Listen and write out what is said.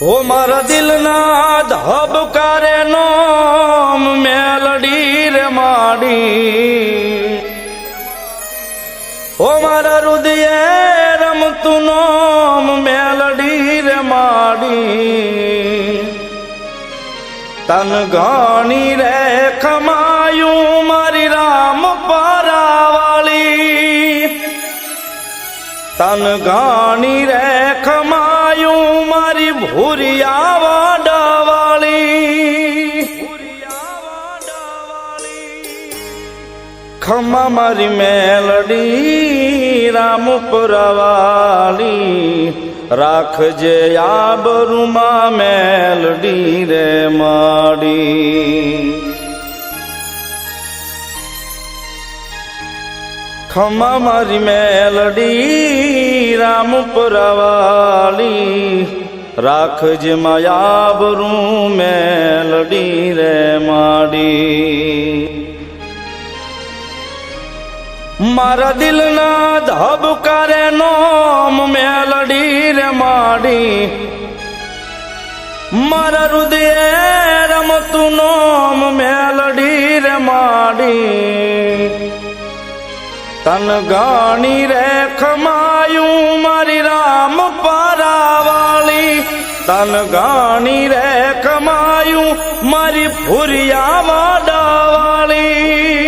ઓ મારા દિલના ધબકારે નોમ મેલડી રે માડી. ઓ મારા રુદયે રમતું નોમ મેલડી રે માડી. તન ઘણી રે ખમાયું મારી રામ પરાવાળી. તન ઘણી રે મારી ભૂરિયા વાડાવાળી. ખમા મારી મેલડી રામપુરવાલી રાખજે આબરૂમાં મેલડી રે માડી. ખમા મારી મેલડી રામપુરવાલી રાખજે માયાબરું મેલડી રે માડી. મારા દિલના ધબકારે નોમ મેલડી રે માડી. મારા હૃદયે રમતું નોમ મેલડી રે માડી. તન ગાણી રે ખમાયું મારી રામ તન ગાણી રે કમાયું મારી ફુરિયા વાડાવાળી